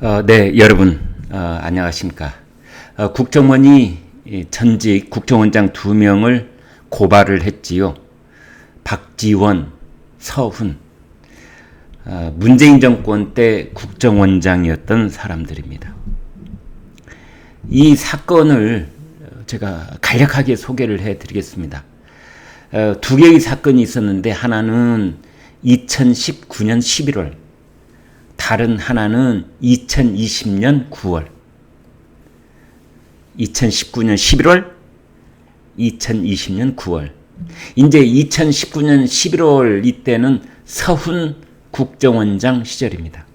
어, 네, 여러분 어, 안녕하십니까? 어, 국정원이 전직 국정원장 두 명을 고발을 했지요. 박지원, 서훈, 어, 문재인 정권 때 국정원장이었던 사람들입니다. 이 사건을 제가 간략하게 소개를 해드리겠습니다. 어, 두 개의 사건이 있었는데 하나는 2019년 11월, 다른 하나는 2020년 9월. 2019년 11월, 2020년 9월. 이제 2019년 11월 이때는 서훈 국정원장 시절입니다.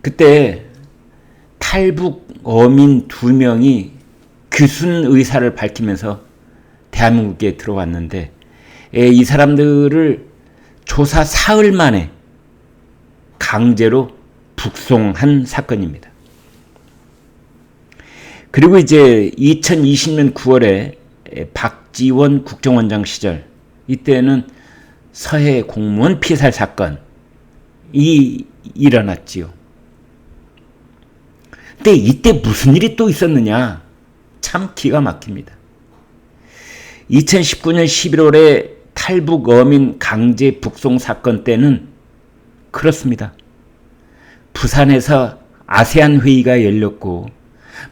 그때 탈북 어민 두 명이 귀순 의사를 밝히면서 대한민국에 들어왔는데 이 사람들을 조사 사흘 만에 강제로 북송한 사건입니다. 그리고 이제 2020년 9월에 박지원 국정원장 시절 이때는 서해 공무원 피살 사건이 일어났지요. 근데 이때 무슨 일이 또 있었느냐? 참 기가 막힙니다. 2019년 11월에 탈북 어민 강제 북송 사건 때는 그렇습니다. 부산에서 아세안 회의가 열렸고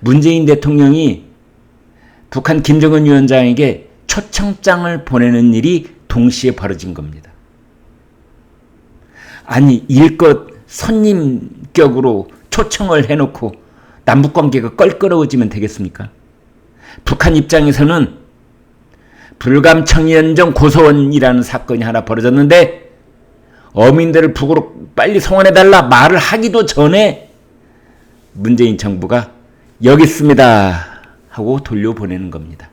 문재인 대통령이 북한 김정은 위원장에게 초청장을 보내는 일이 동시에 벌어진 겁니다. 아니 일껏 손님격으로 초청을 해놓고 남북 관계가 껄끄러워지면 되겠습니까? 북한 입장에서는 불감청년정 고소원이라는 사건이 하나 벌어졌는데 어민들을 북으로 빨리 송환해달라 말을 하기도 전에 문재인 정부가 여기 있습니다 하고 돌려보내는 겁니다.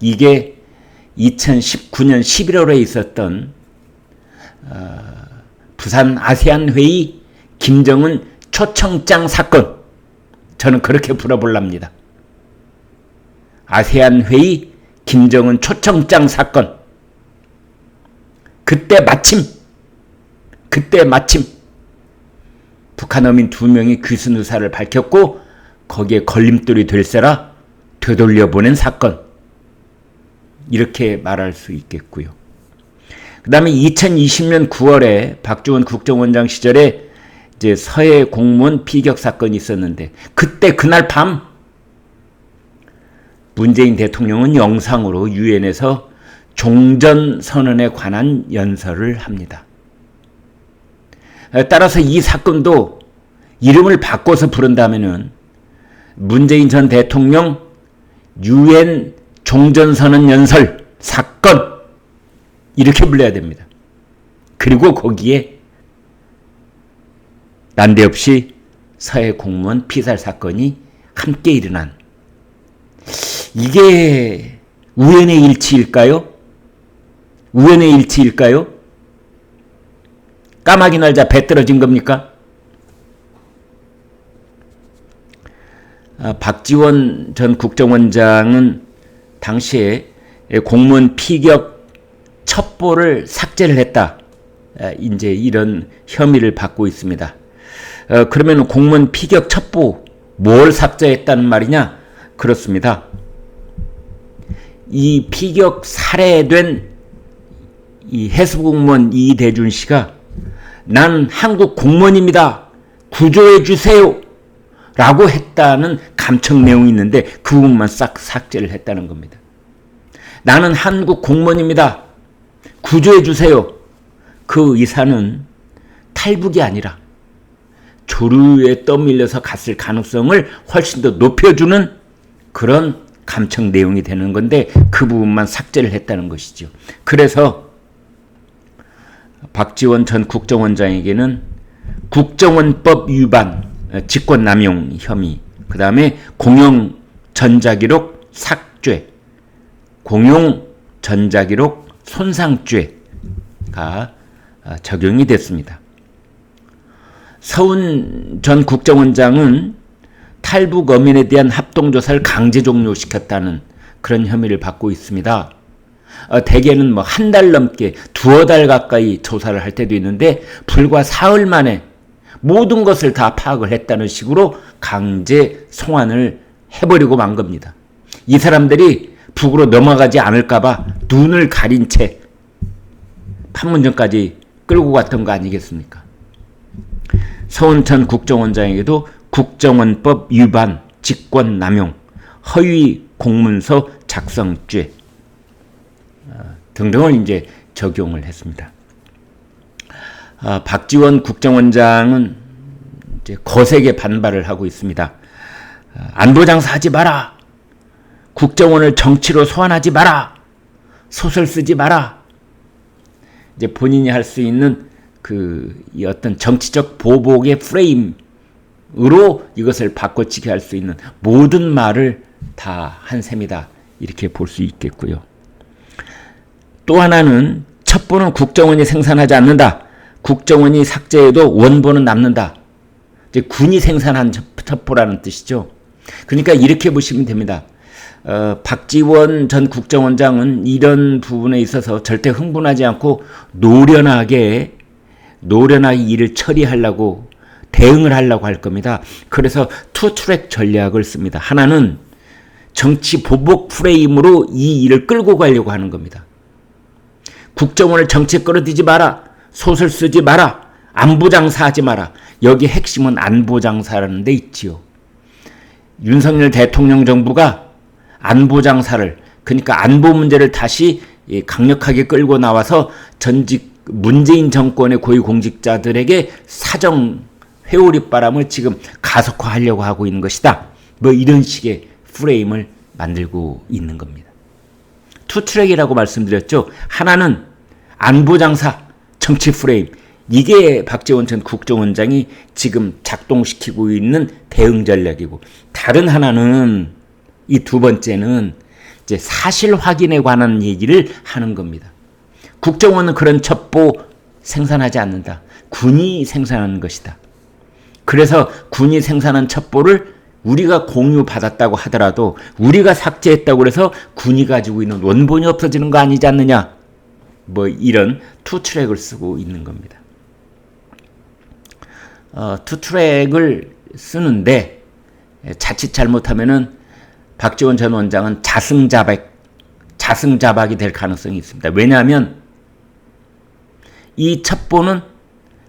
이게 2019년 11월에 있었던 어, 부산 아세안 회의 김정은 초청장 사건 저는 그렇게 불어볼랍니다. 아세안 회의 김정은 초청장 사건 그때 마침 그때 마침 북한 어민 두 명이 귀순 의사를 밝혔고 거기에 걸림돌이 될세라 되돌려 보낸 사건. 이렇게 말할 수 있겠고요. 그 다음에 2020년 9월에 박주원 국정원장 시절에 이제 서해 공무원 피격 사건이 있었는데 그때 그날 밤 문재인 대통령은 영상으로 유엔에서 종전 선언에 관한 연설을 합니다. 따라서 이 사건도 이름을 바꿔서 부른다면은 문재인 전 대통령 유엔 종전선언 연설 사건 이렇게 불러야 됩니다. 그리고 거기에 난데없이 서해 공무원 피살 사건이 함께 일어난 이게 우연의 일치일까요? 우연의 일치일까요? 까마귀 날자 배 떨어진 겁니까? 아, 박지원 전 국정원장은 당시에 공무원 피격 첩보를 삭제를 했다. 아, 이제 이런 혐의를 받고 있습니다. 어, 그러면 공무원 피격 첩보 뭘 삭제했다는 말이냐? 그렇습니다. 이 피격 살해된 이 해수공무원 이대준 씨가 난 한국 공무원입니다. 구조해 주세요. 라고 했다는 감청 내용이 있는데 그 부분만 싹 삭제를 했다는 겁니다. 나는 한국 공무원입니다. 구조해 주세요. 그 의사는 탈북이 아니라 조류에 떠밀려서 갔을 가능성을 훨씬 더 높여주는 그런 감청 내용이 되는 건데 그 부분만 삭제를 했다는 것이죠. 그래서 박지원 전 국정원장에게는 국정원법 위반, 직권남용 혐의, 그 다음에 공용 전자기록 삭죄, 공용 전자기록 손상죄가 적용이 됐습니다. 서훈 전 국정원장은 탈북 어민에 대한 합동조사를 강제 종료시켰다는 그런 혐의를 받고 있습니다. 어, 대개는 뭐 한 달 넘게 두어 달 가까이 조사를 할 때도 있는데 불과 사흘 만에 모든 것을 다 파악을 했다는 식으로 강제 송환을 해버리고 만 겁니다. 이 사람들이 북으로 넘어가지 않을까봐 눈을 가린 채 판문점까지 끌고 갔던 거 아니겠습니까? 서운천 국정원장에게도 국정원법 위반, 직권 남용, 허위 공문서 작성죄 어, 등등을 이제 적용을 했습니다. 아, 박지원 국정원장은 이제 거세게 반발을 하고 있습니다. 아, 안보장사 하지 마라. 국정원을 정치로 소환하지 마라. 소설 쓰지 마라. 이제 본인이 할 수 있는 그 어떤 정치적 보복의 프레임으로 이것을 바꿔치기 할 수 있는 모든 말을 다 한 셈이다. 이렇게 볼 수 있겠고요. 또 하나는 첩보는 국정원이 생산하지 않는다. 국정원이 삭제해도 원본은 남는다. 이제 군이 생산한 첩보라는 뜻이죠. 그러니까 이렇게 보시면 됩니다. 어, 박지원 전 국정원장은 이런 부분에 있어서 절대 흥분하지 않고 노련하게 노련하게 일을 처리하려고 대응을 하려고 할 겁니다. 그래서 투 트랙 전략을 씁니다. 하나는 정치 보복 프레임으로 이 일을 끌고 가려고 하는 겁니다. 국정원을 정치에 끌어들이지 마라. 소설 쓰지 마라. 안보장사 하지 마라. 여기 핵심은 안보장사라는 데 있지요. 윤석열 대통령 정부가 안보장사를 그러니까 안보 문제를 다시 강력하게 끌고 나와서 전직 문재인 정권의 고위공직자들에게 사정 회오리 바람을 지금 가속화하려고 하고 있는 것이다. 뭐 이런 식의 프레임을 만들고 있는 겁니다. 투 트랙이라고 말씀드렸죠. 하나는 안보장사 정치 프레임 이게 박재원 전 국정원장이 지금 작동시키고 있는 대응 전략이고 다른 하나는 이 두 번째는 이제 사실 확인에 관한 얘기를 하는 겁니다. 국정원은 그런 첩보 생산하지 않는다. 군이 생산하는 것이다. 그래서 군이 생산한 첩보를 우리가 공유받았다고 하더라도 우리가 삭제했다고 해서 군이 가지고 있는 원본이 없어지는 거 아니지 않느냐. 뭐 이런 투 트랙을 쓰고 있는 겁니다. 어, 투 트랙을 쓰는데 자칫 잘못하면은 박지원 전 원장은 자승자박, 자승자박이 될 가능성이 있습니다. 왜냐하면 이 첩보는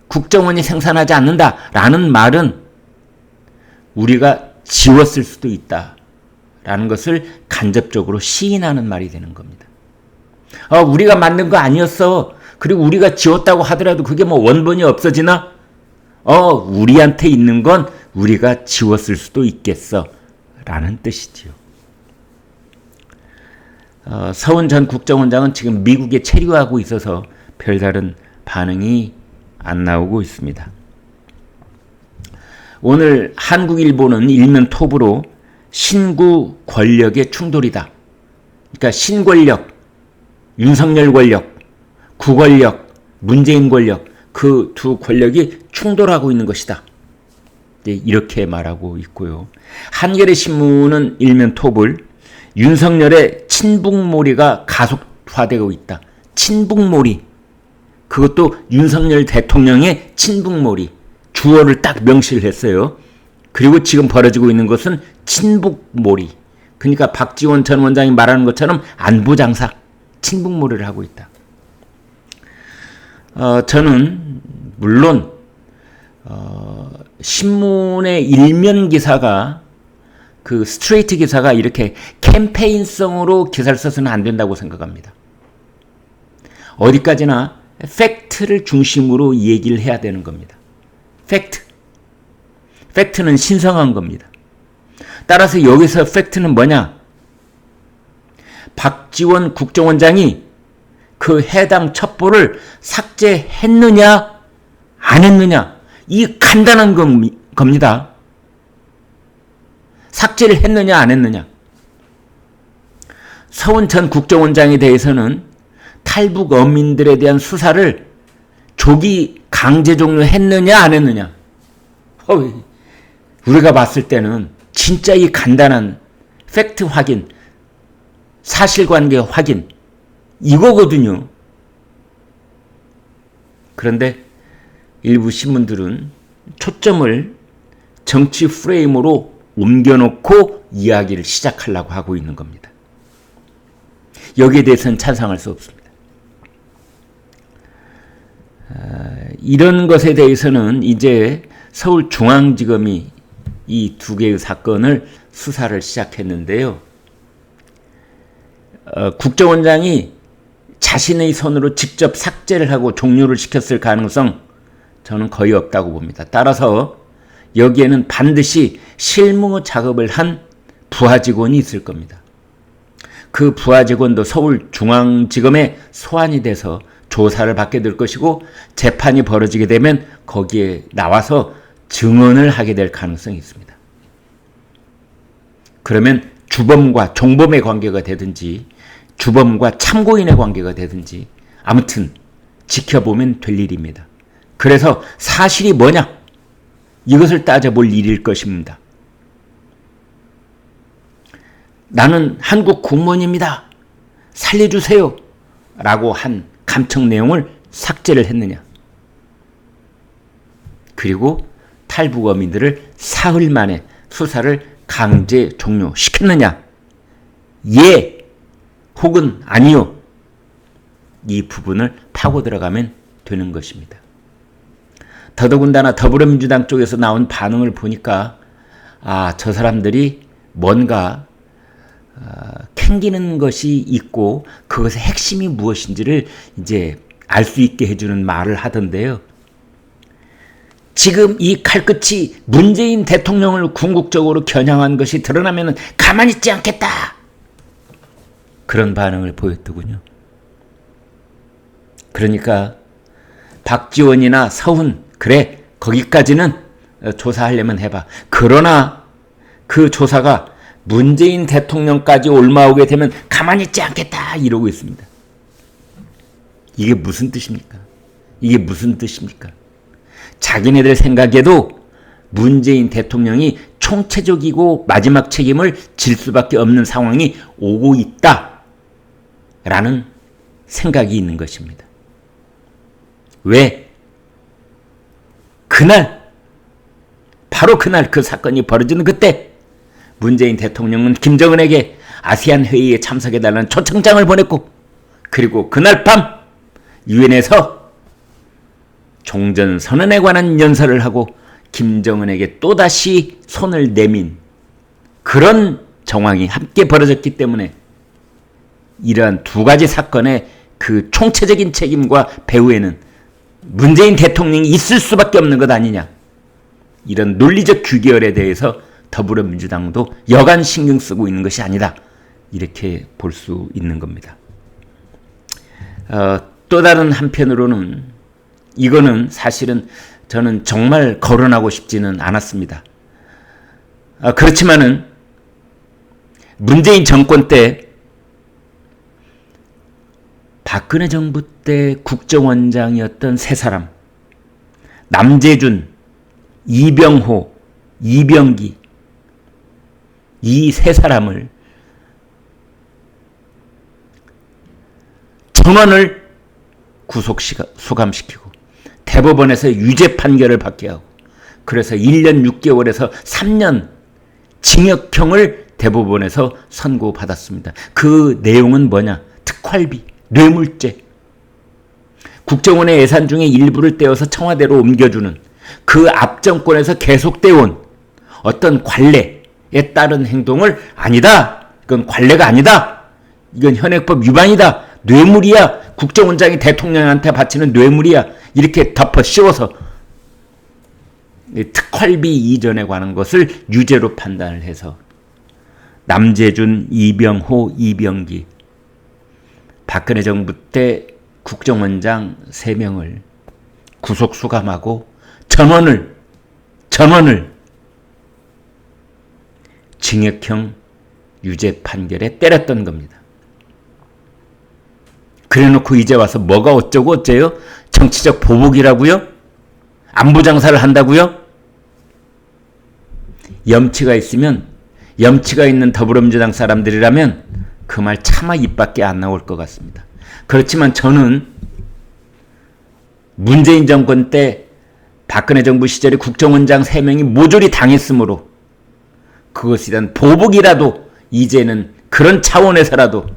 국정원이 생산하지 않는다라는 말은 우리가 지웠을 수도 있다 라는 것을 간접적으로 시인하는 말이 되는 겁니다. 어, 우리가 만든 거 아니었어. 그리고 우리가 지웠다고 하더라도 그게 뭐 원본이 없어지나? 어, 우리한테 있는 건 우리가 지웠을 수도 있겠어. 라는 뜻이지요. 어, 서훈 전 국정원장은 지금 미국에 체류하고 있어서 별다른 반응이 안 나오고 있습니다. 오늘 한국일보는 일면 톱으로 신구 권력의 충돌이다. 그러니까 신권력, 윤석열 권력, 구권력, 문재인 권력 그 두 권력이 충돌하고 있는 것이다. 이렇게 말하고 있고요. 한겨레 신문은 일면 톱을 윤석열의 친북몰이가 가속화되고 있다. 친북몰이. 그것도 윤석열 대통령의 친북몰이. 주어를 딱 명시를 했어요. 그리고 지금 벌어지고 있는 것은 친북몰이. 그러니까 박지원 전 원장이 말하는 것처럼 안보장사, 친북몰이를 하고 있다. 어, 저는 물론 어, 신문의 일면 기사가 그 스트레이트 기사가 이렇게 캠페인성으로 기사를 써서는 안 된다고 생각합니다. 어디까지나 팩트를 중심으로 얘기를 해야 되는 겁니다. 팩트. 팩트는 신성한 겁니다. 따라서 여기서 팩트는 뭐냐? 박지원 국정원장이 그 해당 첩보를 삭제했느냐, 안 했느냐, 이 간단한 겁니다. 삭제를 했느냐 안 했느냐. 서훈 전 국정원장에 대해서는 탈북 어민들에 대한 수사를 조기 강제 종료했느냐 안 했느냐. 어이, 우리가 봤을 때는 진짜 이 간단한 팩트 확인, 사실관계 확인 이거거든요. 그런데 일부 신문들은 초점을 정치 프레임으로 옮겨놓고 이야기를 시작하려고 하고 있는 겁니다. 여기에 대해서는 찬성할 수 없습니다. 아, 이런 것에 대해서는 이제 서울중앙지검이 이 두 개의 사건을 수사를 시작했는데요. 어, 국정원장이 자신의 손으로 직접 삭제를 하고 종료를 시켰을 가능성 저는 거의 없다고 봅니다. 따라서 여기에는 반드시 실무 작업을 한 부하 직원이 있을 겁니다. 그 부하 직원도 서울중앙지검에 소환이 돼서 조사를 받게 될 것이고 재판이 벌어지게 되면 거기에 나와서 증언을 하게 될 가능성이 있습니다. 그러면 주범과 종범의 관계가 되든지 주범과 참고인의 관계가 되든지 아무튼 지켜보면 될 일입니다. 그래서 사실이 뭐냐? 이것을 따져볼 일일 것입니다. 나는 한국 공무원입니다. 살려주세요. 라고 한 감청 내용을 삭제를 했느냐. 그리고 탈북어민들을 사흘 만에 수사를 강제 종료시켰느냐. 예. 혹은 아니요. 이 부분을 파고 들어가면 되는 것입니다. 더더군다나 더불어민주당 쪽에서 나온 반응을 보니까 아, 저 사람들이 뭔가 어, 캥기는 것이 있고 그것의 핵심이 무엇인지를 이제 알 수 있게 해주는 말을 하던데요. 지금 이 칼끝이 문재인 대통령을 궁극적으로 겨냥한 것이 드러나면 가만히 있지 않겠다. 그런 반응을 보였더군요. 그러니까 박지원이나 서훈 그래 거기까지는 조사하려면 해봐. 그러나 그 조사가 문재인 대통령까지 올라오게 되면 가만히 있지 않겠다 이러고 있습니다. 이게 무슨 뜻입니까? 이게 무슨 뜻입니까? 자기네들 생각에도 문재인 대통령이 총체적이고 마지막 책임을 질 수밖에 없는 상황이 오고 있다 라는 생각이 있는 것입니다. 왜? 그날 바로 그날 그 사건이 벌어지는 그때 문재인 대통령은 김정은에게 아세안 회의에 참석해달라는 초청장을 보냈고 그리고 그날 밤 유엔에서 종전 선언에 관한 연설을 하고 김정은에게 또다시 손을 내민 그런 정황이 함께 벌어졌기 때문에 이러한 두 가지 사건의 그 총체적인 책임과 배후에는 문재인 대통령이 있을 수밖에 없는 것 아니냐. 이런 논리적 규결에 대해서 더불어민주당도 여간 신경 쓰고 있는 것이 아니다. 이렇게 볼 수 있는 겁니다. 어, 또 다른 한편으로는 이거는 사실은 저는 정말 거론하고 싶지는 않았습니다. 어, 그렇지만은 문재인 정권 때 박근혜 정부 때 국정원장이었던 세 사람 남재준, 이병호, 이병기 이 세 사람을 전원을 구속 수감시키고 대법원에서 유죄 판결을 받게 하고 그래서 1년 6개월에서 3년 징역형을 대법원에서 선고받았습니다. 그 내용은 뭐냐? 특활비, 뇌물죄. 국정원의 예산 중에 일부를 떼어서 청와대로 옮겨주는 그 앞정권에서 계속되어 온 어떤 관례, 에 따른 행동을 아니다. 그건 관례가 아니다. 이건 현행법 위반이다. 뇌물이야. 국정원장이 대통령한테 바치는 뇌물이야. 이렇게 덮어 씌워서 특활비 이전에 관한 것을 유죄로 판단을 해서 남재준, 이병호, 이병기 박근혜 정부 때 국정원장 3명을 구속 수감하고 전원을 전원을 징역형 유죄 판결에 때렸던 겁니다. 그래 놓고 이제 와서 뭐가 어쩌고 어째요? 정치적 보복이라고요? 안보 장사를 한다고요? 염치가 있으면 염치가 있는 더불어민주당 사람들이라면 그 말 차마 입 밖에 안 나올 것 같습니다. 그렇지만 저는 문재인 정권 때 박근혜 정부 시절에 국정원장 3명이 모조리 당했으므로 그것에 대한 보복이라도 이제는 그런 차원에서라도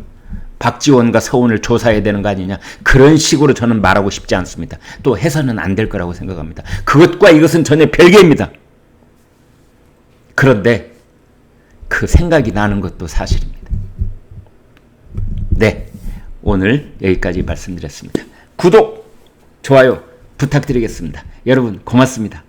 박지원과 서훈을 조사해야 되는 거 아니냐 그런 식으로 저는 말하고 싶지 않습니다. 또 해서는 안 될 거라고 생각합니다. 그것과 이것은 전혀 별개입니다. 그런데 그 생각이 나는 것도 사실입니다. 네, 오늘 여기까지 말씀드렸습니다. 구독, 좋아요 부탁드리겠습니다. 여러분 고맙습니다.